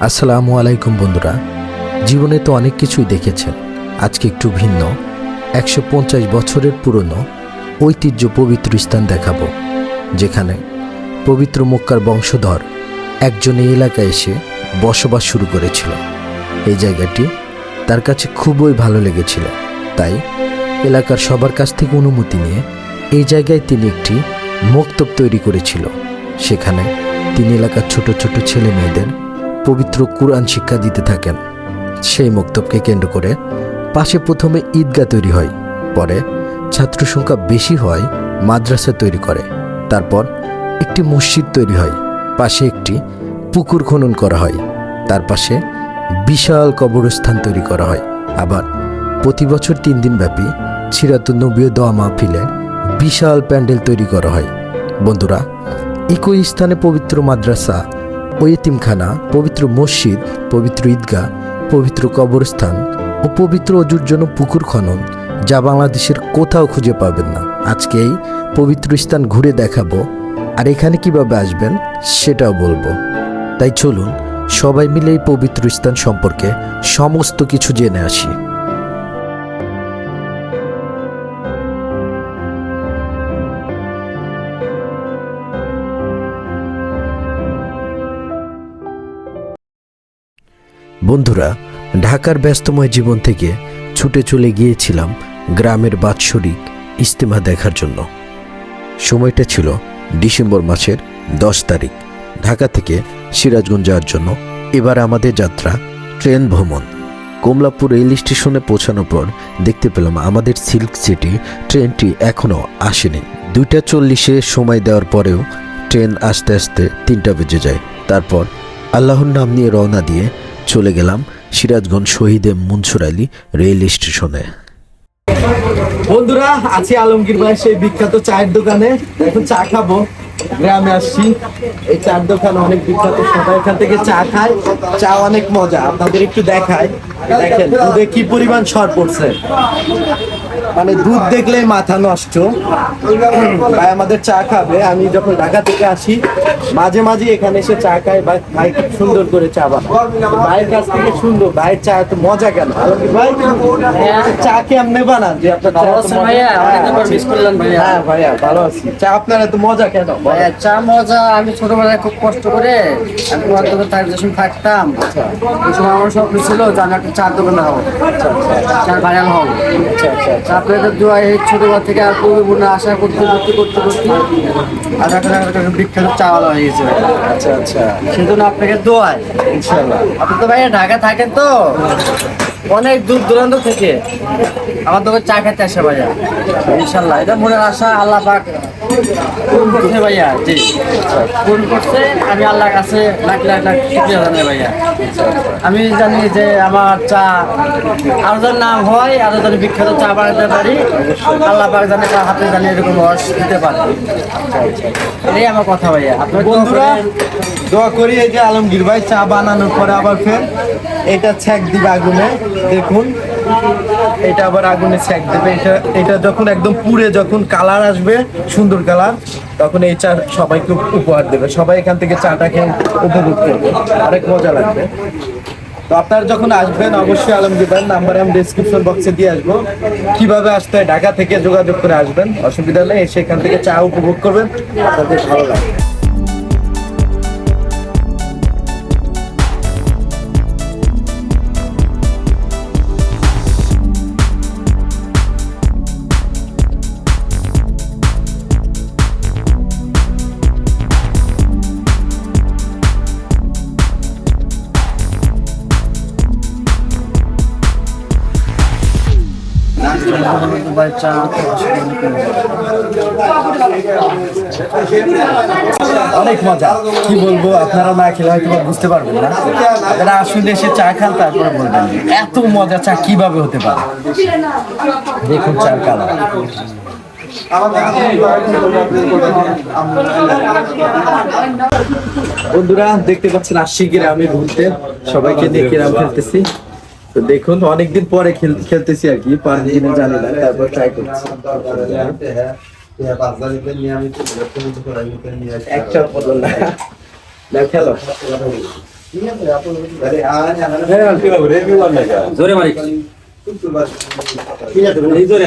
আসসালামু আলাইকুম বন্ধুরা। জীবনে তো অনেক কিছুই দেখেছেন। আজকে একটু ভিন্ন। একশো পঞ্চাশ বছরের পুরনো, ঐতিহ্য পবিত্র স্থান দেখাবো। যেখানে পবিত্র মক্কার বংশধর একজন এই এলাকায় এসে বসবাস শুরু করেছিল। এই জায়গাটি তার কাছে খুবই ভালো লেগেছিল। তাই এলাকার সবার কাছ থেকে অনুমতি নিয়ে এই জায়গায় তিনি একটি মক্তব তৈরি করেছিল। সেখানে তিনি এলাকার ছোট ছোট ছেলে মেয়েদের পবিত্র কুরআন শিক্ষা দিতে থাকেন। সেই মক্তবকে কেন্দ্র করে পাশে প্রথমে ঈদগাহ তৈরি হয়, পরে ছাত্র সংখ্যা বেশি হয় মাদ্রাসা তৈরি করে। তারপর একটি মসজিদ তৈরি হয়, পাশে একটি পুকুর খনন করা হয়, তার পাশে বিশাল কবরস্থান তৈরি করা হয়। আবার প্রতি বছর তিন দিন ব্যাপী সিরাতুন্নবীয় দোয়া মাহফিলের বিশাল প্যান্ডেল তৈরি করা হয়। বন্ধুরা, একই স্থানে পবিত্র মাদ্রাসা ও এতিমখানা পবিত্র মসজিদ, পবিত্র ঈদগাহ, পবিত্র কবরস্থান ও পবিত্র অজুর জন্য পুকুর খনন, যা বাংলাদেশের কোথাও খুঁজে পাবেন না। আজকে এই পবিত্র স্থান ঘুরে দেখাবো আর এখানে কীভাবে আসবেন সেটাও বলব। তাই চলুন সবাই মিলে এই পবিত্র স্থান সম্পর্কে সমস্ত কিছু জেনে আসি। বন্ধুরা, ঢাকার ব্যস্তময় জীবন থেকে ছুটে চলে গিয়েছিলাম গ্রামের বাৎসরিক ইস্তেমা দেখার জন্য। সময়টা ছিল ডিসেম্বর মাসের দশ তারিখ। ঢাকা থেকে সিরাজগঞ্জ যাওয়ার জন্য এবার আমাদের যাত্রা ট্রেন ভ্রমণ। কমলাপুর রেল স্টেশনে পৌঁছানোর পর দেখতে পেলাম আমাদের সিল্ক সিটি ট্রেনটি এখনও আসেনি। দুইটা চল্লিশে সময় দেওয়ার পরেও ট্রেন আসতে আসতে তিনটা বেজে যায়। তারপর আল্লাহর নাম নিয়ে রওনা দিয়ে চলে গেলাম সিরাজগঞ্জ শহীদে মনসুর আলী রেল স্টেশনে। বন্ধুরা, আছি আলমগীর ভাই সেই বিখ্যাত চায়ের দোকানে। এখন চা খাব। গ্রামে আসছি। এই চার দোকান অনেক বিখ্যাত সবাই এখান থেকে চা খায়। চা অনেক মজা আপনাদের একটু দেখায় দেখেন দুধে কি পরিমাণ সর পড়ছে? মানে দুধ দেখলেই মাথা নষ্ট। ভাই আমাদের চা খাবে আমি যখন ঢাকা থেকে আসি মাঝে মাঝে এখানে এসে চা খাই ভাই ভাই খুব সুন্দর করে চা বানায়। ভাইয়ের কাছ থেকে সুন্দর ভাইয়ের চা এত মজা কেন? ভাই চা কেমনে বানান? যে আপনার? ভাইয়া, ভাইয়া। হ্যাঁ ভাইয়া ভালো আছি। চা আপনার এত মজা কেন? চা মজা আমি ছোটবেলায় খুব কষ্ট করে আমি তোমার দোকানে থাক- যে থাকতাম ওই সময় আমার স্বপ্ন ছিল যে আমি একটা চার দোকানে হব। চার ভাইরাল হব। তা আপনাদের দোয়া এই ছোটবেলা থেকে আর পরিপূর্ণ আশা করতে করতে করতে করতে আর একটা বিখ্যাত চাওয়ালা হয়ে গেছে। আচ্ছা আচ্ছা। সেজন্য আপনাকে দোয়াই। ইনশাআল্লাহ। আপনি তো ভাইয়া ঢাকা থাকেন তো? অনেক দূর দূরান্ত থেকে। আমার দোকান চা খেতে আসে ভাইয়া। ইনশাল্লাহ এটা মনের আশা আল্লাহ পাক পূরণ করছে ভাইয়া জি। পূরণ করছে আমি আল্লাহর কাছে লাখ লাখ লাখ শুক্রিয়া জানাই ভাইয়া। আমি জানি যে আমার চা আরও যেন নাম হয় আরও যেন বিখ্যাত চা বানাতে পারি আল্লাহ পাক জানে কার হাতে জানি এরকম রস দিতে পারে। এটাই আমার কথা ভাইয়া। আপনার বন্ধুরা দোয়া করি এই যে আলমগীর ভাই চা বানানোর পরে আবার ফের এটা ছ্যাক দিবে আগুনে। দেখুন। এটা আবার আগুনে ছ্যাক দেবে। এটা এটা যখন একদম পুড়ে যখন কালার আসবে, সুন্দর কালার, তখন এই চা সবাইকে উপহার দেবে। সবাই এখান থেকে চাটা খেয়ে উপভোগ করবে। অনেক মজা লাগবে। তো আপনারা যখন আসবেন, অবশ্যই আলমগীর নাম্বার আমি ডিসক্রিপশন বক্সে দিয়ে আসব। কীভাবে আসতে হয়, ঢাকা থেকে যোগাযোগ করে আসবেন। অসুবিধা নেই, এসে এখান থেকে চা উপভোগ করবেন। আপনাদের ভালো লাগবে। চা অনেক মজা। কি বলব, আপনারা না খেলে হয়তো বুঝতে পারবেন না। আপনারা আসলে এসে চা খান, তারপরে বলবেন এত মজা চা কীভাবে হতে পারে? দেখুন চার কালার। বন্ধুরা, দেখতে পাচ্ছেন আসছি গ্রামে ঘুরতে। সবাইকে নিয়ে গ্রাম খেলতেছি। তো দেখুন অনেকদিন পরে খেলতেছি আর কি। পাঁচ দিনে জানি না তারপর ট্রাই করছি। খেলো। জোরে মারি জোরে।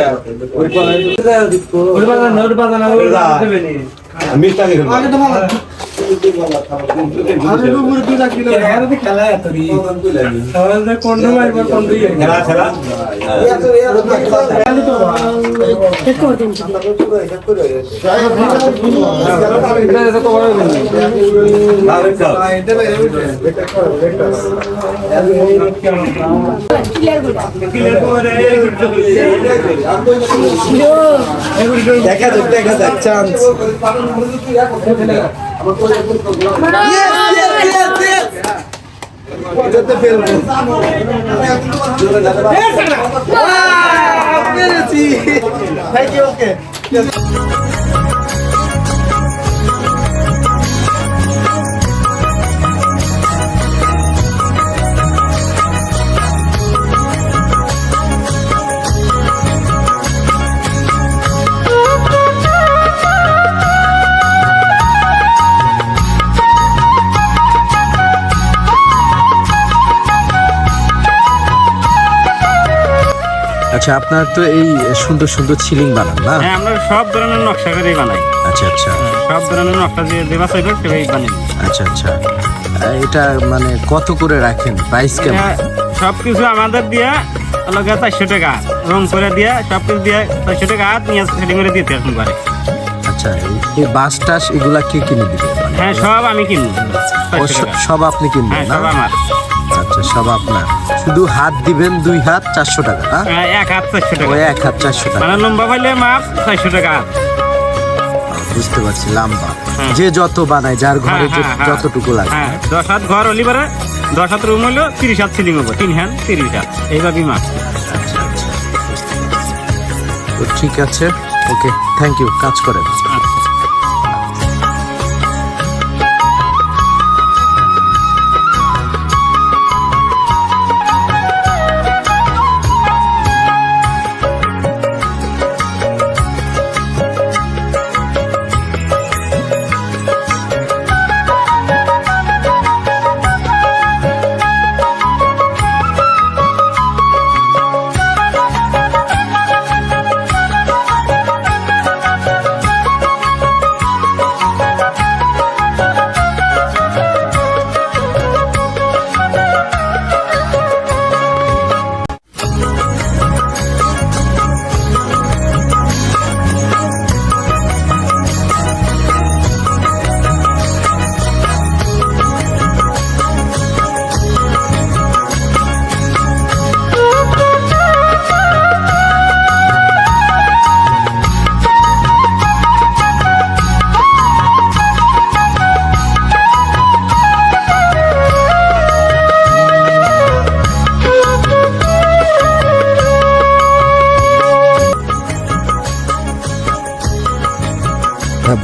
দেখা যাক দেখা যাক চান্স এটাতে ফেলব আহ, পেরেছি থ্যাংক ইউ ওকে আচ্ছা আপনার তো এই সুন্দর সুন্দর সিলিং বানান না? হ্যাঁ আমরা সব ধরনের নকশা করেই বানাই। আচ্ছা আচ্ছা। সব ধরনের নকশা দিয়ে দেবা চাইবে সেভাবেই বানাই আচ্ছা আচ্ছা। এটা মানে কত করে রাখেন? প্রাইস কেমন? সব কিছু আমাদের দিয়ে লগে চারশো টাকা। রং করে দিয়ে সব কিছু দিয়ে চারশো টাকা হাত নিয়ে সেটিং করে দিতে এখন পারে আচ্ছা এই- বাস টাস এগুলা কে কিনে দিবে? হ্যাঁ সব আমি কিনবো। সব আপনি কিনবেন হ্যাঁ না? সব আমার। আচ্ছা সব আপনার। শুধু হাত দিবেন দুই হাত চারশো টাকা হ্যাঁ, এক হাত চারশো টাকা। এক হাত চারশো টাকা। মানে লম্বা পাইলে মাপ চারশো টাকা। বুঝতে পারছি লাম্বা। হ্যাঁ। যে যত বানায় যার ঘরে হ্যাঁ, হ্যাঁ। যতটুকু লাগে। দশ হাত ঘর হলি পারে দশ হাত রুম হইল তিরিশ হাত সিলিং হব। তিন হাত তিরিশ হাত। এইভাবেই মাপ। আচ্ছা আচ্ছা। তো ঠিক আছে। ওকে থ্যাংক ইউ কাজ করেন।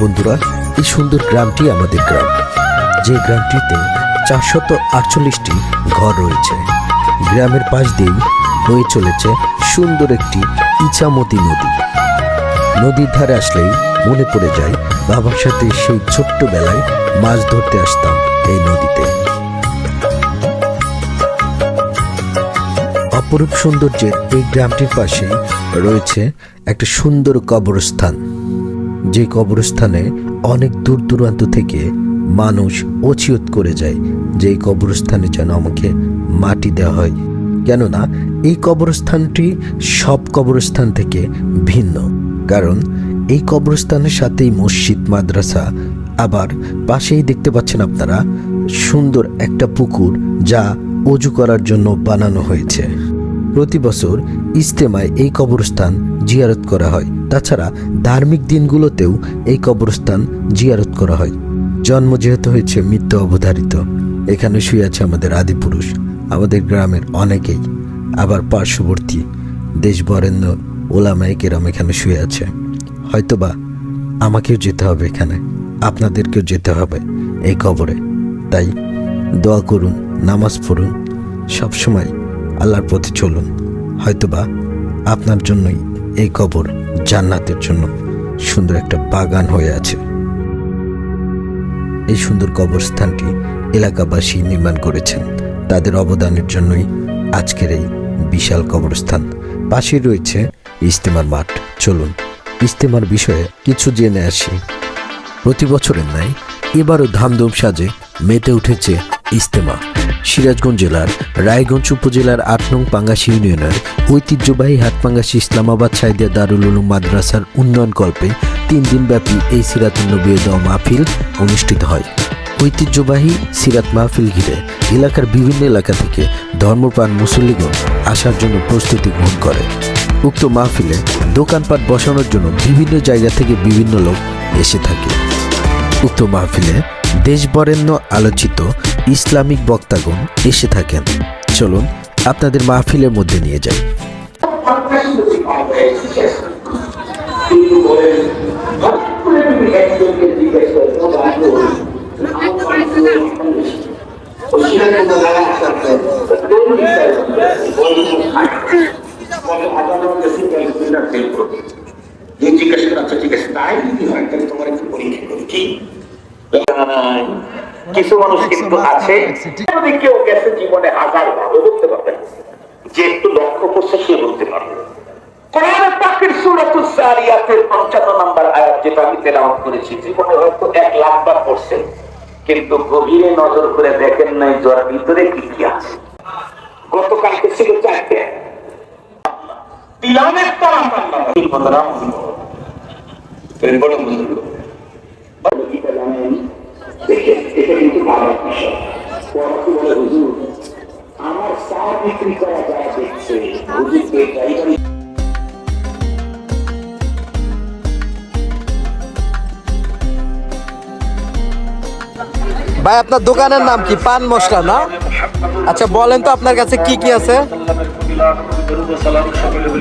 বন্ধুরা, এই সুন্দর গ্রামটি আমাদের গ্রাম। যে গ্রামটিতে চারশত আটচল্লিশটি ঘর রয়েছে। গ্রামের পাশ দিয়েই বয়ে চলেছে সুন্দর একটি ইচামতি নদী। নদীর ধারে আসলেই মনে পড়ে যায়, বাবার সাথে সেই ছোট্টবেলায় মাছ ধরতে আসতাম এই নদীতে। অপরূপ সৌন্দর্যের এই গ্রামটির পাশে রয়েছে একটা সুন্দর কবরস্থান। যে কবরস্থানে অনেক দূর দূরান্ত থেকে মানুষ অচিয়ত করে যায় যে কবরস্থানে যেন আমাকে মাটি দেওয়া হয়। কেননা, এই কবরস্থানটি সব কবরস্থান থেকে ভিন্ন। কারণ, এই কবরস্থানের সাথেই মসজিদ, মাদ্রাসা, আবার পাশেই দেখতে পাচ্ছেন আপনারা, সুন্দর একটা পুকুর যা অজু করার জন্য বানানো হয়েছে। প্রতি বছর ইস্তেমায় এই কবরস্থান জিয়ারত করা হয়। তাছাড়া ধার্মিক দিনগুলোতেও এই কবরস্থান জিয়ারত করা হয়। জন্ম যেহেতু হয়েছে মৃত্যু অবধারিত, এখানে শুয়ে আছে আমাদের আদিপুরুষ আমাদের গ্রামের অনেকেই। আবার পার্শ্ববর্তী দেশ বরেণ্য ওলামাই কেরাম এখানে শুয়ে আছে। হয়তোবা আমাকেও যেতে হবে এখানে, আপনাদেরকেও যেতে হবে এই কবরে। তাই দোয়া করুন, নামাজ পড়ুন, সবসময় আল্লাহর পথে চলুন। হয়তোবা আপনার জন্যই এই কবর জান্নাতের জন্য সুন্দর একটা বাগান হয়ে আছে। এই সুন্দর কবরস্থানটি এলাকাবাসী নির্মাণ করেছেন। তাদের অবদানের জন্যই আজকের এই বিশাল কবরস্থান। পাশেই রয়েছে ইস্তেমার মাঠ। চলুন ইস্তেমার বিষয়ে কিছু জেনে আসি। প্রতি বছরের ন্যায় এবারও ধামধুম সাজে মেতে উঠেছে ইস্তেমা। সিরাজগঞ্জ জেলার রায়গঞ্জ উপজেলার আট নং পাঙ্গাসি ইউনিয়নের ঐতিহ্যবাহী হাটপাঙ্গাসি ইসলামাবাদ সাইদিয়া দারুল উলুম মাদ্রাসার উন্নয়ন কল্পে তিন দিনব্যাপী এই সিরাতুন্নবীয় দেওয়া মাহফিল অনুষ্ঠিত হয়। ঐতিহ্যবাহী সিরাত মাহফিল ঘিরে এলাকার বিভিন্ন এলাকা থেকে ধর্মপ্রাণ মুসল্লিগণ আসার জন্য প্রস্তুতি গ্রহণ করে। উক্ত মাহফিলে দোকানপাট বসানোর জন্য বিভিন্ন জায়গা থেকে বিভিন্ন লোক এসে থাকে। উক্ত মাহফিলে দেশবরেণ্য আলোচিত ইসলামিক বক্তাগণ এসে থাকেন। চলুন আপনাদের মাহফিলের মধ্যে নিয়ে যাই। জিজ্ঞেস করা আচ্ছা ঠিক আছে, তাই যদি হয়? তাহলে তোমার একটু পরীক্ষা করি কি কিছু মানুষ কিন্তু আছে। যদি কেউ গেছে জীবনে হাজার ভালো বলতে পারবে যে একটু লক্ষ্য করছে সে বলতে পারবে। কোরআনের পাকের সূরাতুস জারিয়াতের 55 নম্বর আয়াত যেটা আমি তেলাওয়াত করেছি জীবনে হয়তো এক লাখ বার পড়ছেন কিন্তু গভীরে নজর করে দেখেন নাই যার ভিতরে কি কি আছে। গতকালকে ছিল চারটে। তিলামের তারা তিন বন্ধুরা বুজুর্গ বড় জানেন দেখেন এটা কিন্তু ভাবার বিষয় পড়াতে বলে হুজুর আমার চা বিক্রি করা যারা দেখছে হুজুরকে ড্রাইভারি ভাই আপনার দোকানের নাম কি? পান মশলা না? আচ্ছা বলেন তো আপনার কাছে কি কি আছে?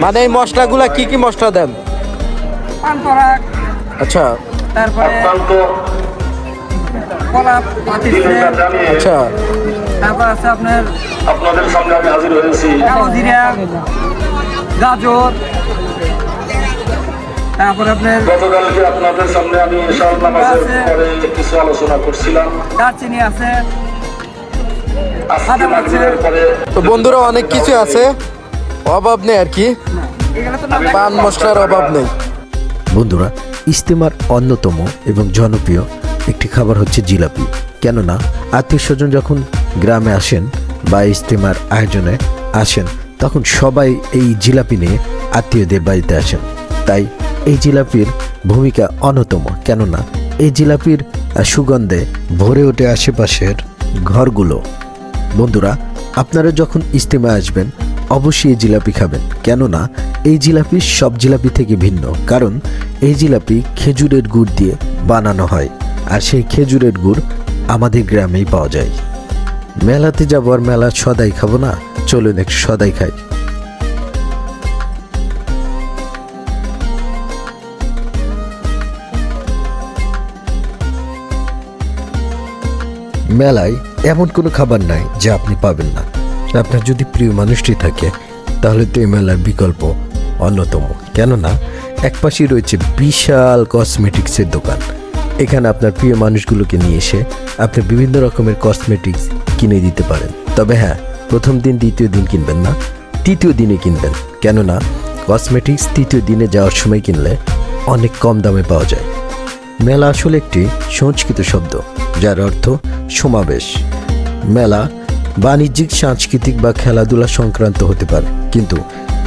মানে এই মশলাগুলা কি কি মশলা দেন? আচ্ছা তারপরে কলা আচ্ছা। তারপর আছে আপনার আপনাদের সামনে আমি হাজির হয়েছি। জিরা গাজর তারপরে আপনার গতকালকে আপনাদের সামনে আমি শাহ নামাজের পরে কিছু আলোচনা করছিলাম। দারচিনি আছে। তো বন্ধুরা অনেক কিছু আছে। অভাব নেই আর কি। এগুলো তো নাম পান মশলার অভাব নেই। বন্ধুরা ইস্তেমার অন্যতম এবং জনপ্রিয় একটি খাবার হচ্ছে জিলাপি। কেননা আত্মীয় স্বজন যখন গ্রামে আসেন বা ইস্তেমার আয়োজনে আসেন, তখন সবাই এই জিলাপি নিয়ে আত্মীয়দের বাড়িতে আসেন। তাই এই জিলাপির ভূমিকা অন্যতম। কেননা এই জিলাপির সুগন্ধে ভরে ওঠে আশেপাশের ঘরগুলো। বন্ধুরা, আপনারা যখন ইস্তেমা আসবেন অবশ্যই এই জিলাপি খাবেন। কেননা, এই জিলাপি সব জিলাপি থেকে ভিন্ন, কারণ এই জিলাপি খেজুরের গুড় দিয়ে বানানো হয়, আর সেই খেজুরের গুড় আমাদের গ্রামেই পাওয়া যায়। মেলাতে যাব আর মেলা সদাই খাব না? চলুন একটু সদাই খাই। মেলায় এমন কোনো খাবার নাই যা আপনি পাবেন না। আপনার যদি প্রিয় মানুষটি থাকে, তাহলে তো এই মেলার বিকল্প অন্যতম। কেননা এক পাশেই রয়েছে বিশাল কসমেটিক্সের দোকান। এখানে আপনার প্রিয় মানুষগুলোকে নিয়ে এসে আপনি বিভিন্ন রকমের কসমেটিক্স কিনে দিতে পারেন। তবে হ্যাঁ প্রথম দিন, দ্বিতীয় দিন কিনবেন না, তৃতীয় দিনে কিনবেন। কেননা কসমেটিক্স তৃতীয় দিনে যাওয়ার সময় কিনলে অনেক কম দামে পাওয়া যায়। মেলা আসলে একটি সংস্কৃত শব্দ, যার অর্থ সমাবেশ। মেলা বাণিজ্যিক, সাংস্কৃতিক বা খেলাধুলা সংক্রান্ত হতে পারে। কিন্তু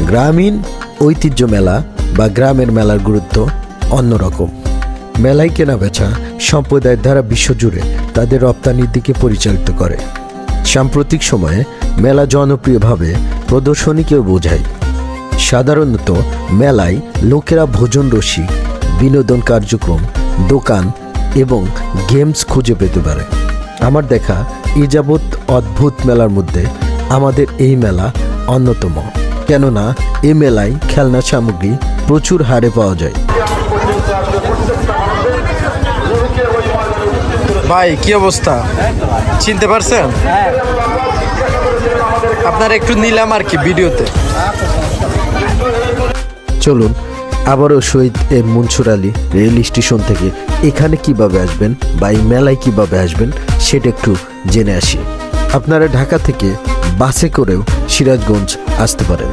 গ্রামীণ ঐতিহ্য মেলা বা গ্রামের মেলার গুরুত্ব অন্যরকম মেলায় কেনা বেচা সম্প্রদায়ের দ্বারা বিশ্বজুড়ে তাদের রপ্তানির দিকে পরিচালিত করে। সাম্প্রতিক সময়ে মেলা জনপ্রিয়ভাবে প্রদর্শনীকেও বোঝায়। সাধারণত মেলায় লোকেরা ভোজন রসিক বিনোদন কার্যক্রম, দোকান এবং গেমস খুঁজে পেতে পারে। আমার দেখা এ যাবৎ অদ্ভুত মেলার মধ্যে আমাদের এই মেলা অন্যতম। কেননা এ মেলায় খেলনা সামগ্রী প্রচুর হারে পাওয়া যায়। ভাই কি অবস্থা? চিনতে পারছেন? আপনার একটু নিলাম আর কি ভিডিওতে। চলুন আবারও শহীদ এ মনসুর আলী রেল স্টেশন থেকে এখানে কীভাবে আসবেন বা এই মেলায় কীভাবে আসবেন সেটা একটু জেনে আসি। আপনারা ঢাকা থেকে বাসে করেও সিরাজগঞ্জ আসতে পারেন।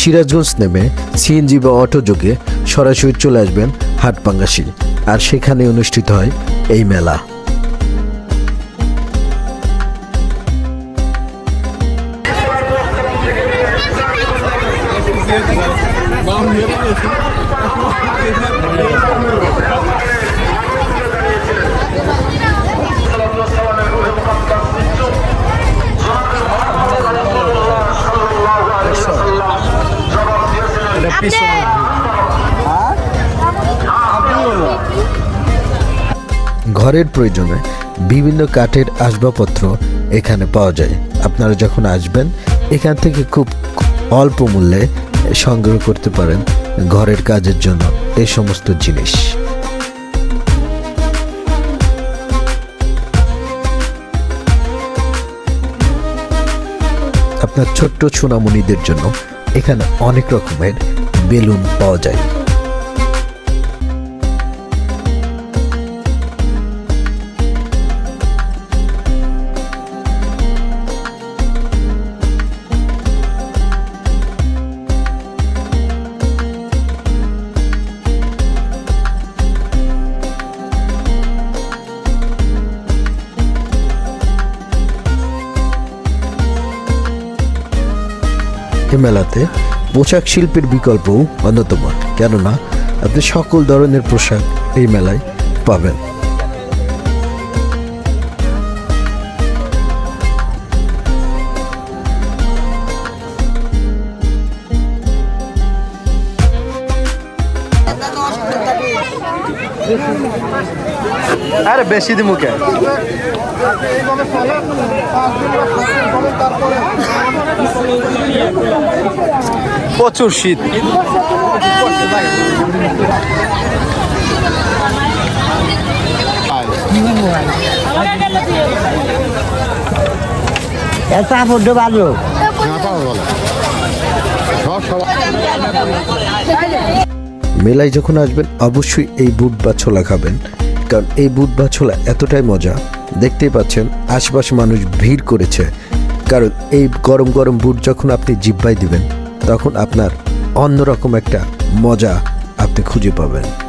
সিরাজগঞ্জ নেমে সিএনজি বা অটো যোগে সরাসরি চলে আসবেন হাটপাঙ্গাসি, আর সেখানে অনুষ্ঠিত হয় এই মেলা। ঘরের প্রয়োজনে বিভিন্ন কাঠের আসবাবপত্র এখানে পাওয়া যায়। আপনারা যখন আসবেন, এখান থেকে খুব অল্প মূল্যে সংগ্রহ করতে পারেন ঘরের কাজের জন্য এই সমস্ত জিনিস। আপনার ছোট্ট সোনামণিদের জন্য এখানে অনেক রকমের বেলুন পাওয়া যায়। এই মেলাতে পোশাক শিল্পের বিকল্পও অন্যতম। কেননা, আপনি সকল ধরনের পোশাক এই মেলায় পাবেন। আরে বেশি দি মুখে প্রচুর শীত। মেলায় যখন আসবেন অবশ্যই এই বুট বা ছোলা খাবেন কারণ এই বুট বা ছোলা এতটাই মজা। দেখতেই পাচ্ছেন আশপাশে মানুষ ভিড় করেছে। কারণ এই গরম গরম বুট যখন আপনি জিব্বাই দিবেন তখন আপনার অন্যরকম একটা মজা আপনি খুঁজে পাবেন।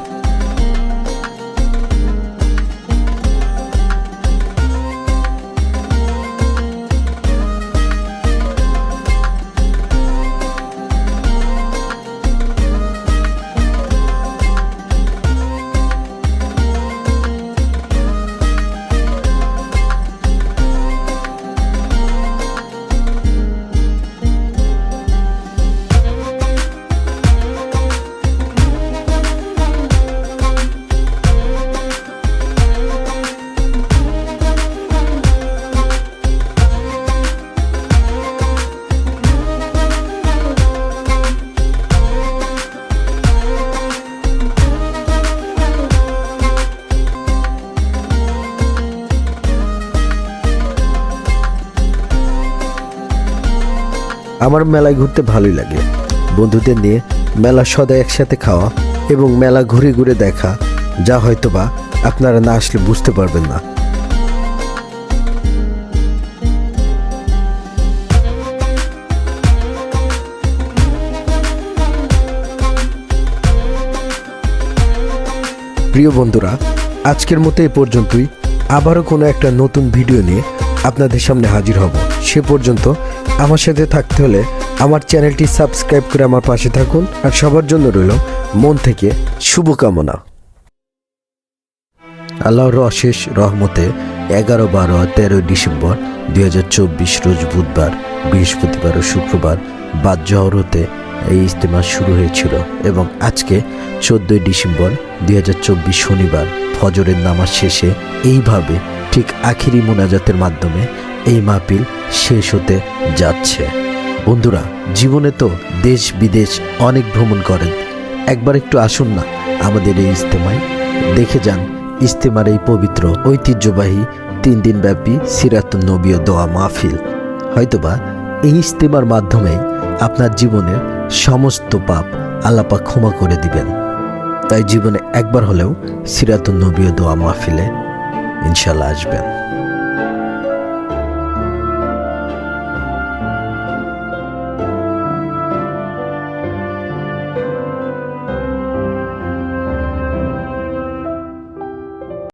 আমার মেলায় ঘুরতে ভালোই লাগে। বন্ধুদের নিয়ে মেলা সদা একসাথে খাওয়া এবং মেলা ঘুরে ঘুরে দেখা, যা হয়তোবা আপনারা না আসলে বুঝতে পারবেন না। প্রিয় বন্ধুরা, আজকের মতো এ পর্যন্তই। আবারও কোনো একটা নতুন ভিডিও নিয়ে আপনাদের সামনে হাজির হব। সে পর্যন্ত আমার সাথে থাকতে হলে আমার চ্যানেলটি সাবস্ক্রাইব করে আমার পাশে থাকুন আর সবার জন্য রইল মন থেকে শুভকামনা। আল্লাহর অশেষ রহমতে এগারো, বারো তেরোই ডিসেম্বর দু হাজার চব্বিশ রোজ বুধবার, বৃহস্পতিবার ও শুক্রবার বাদ জহরতে এই ইজতেমা শুরু হয়েছিল এবং আজকে চোদ্দোই ডিসেম্বর দুই হাজার চব্বিশ শনিবার ফজরের নামাজ শেষে এইভাবে ঠিক আখিরি মোনাজাতের মাধ্যমে এই মাহফিল শেষ হতে যাচ্ছে। বন্ধুরা, জীবনে তো দেশ বিদেশ অনেক ভ্রমণ করেন। একবার একটু আসুন না আমাদের এই ইজতেমায়। দেখে যান ইজতেমার এই পবিত্র, ঐতিহ্যবাহী তিন দিন ব্যাপী সিরাতুন নবী দোয়া মাহফিল। হয়তোবা এই ইজতেমার মাধ্যমেই আপনার জীবনের সমস্ত পাপ আল্লাপাক ক্ষমা করে দিবেন। তাই জীবনে একবার হলেও সিরাতুন নবী দোয়া মাহফিলে ইনশাল্লাহ আসবেন।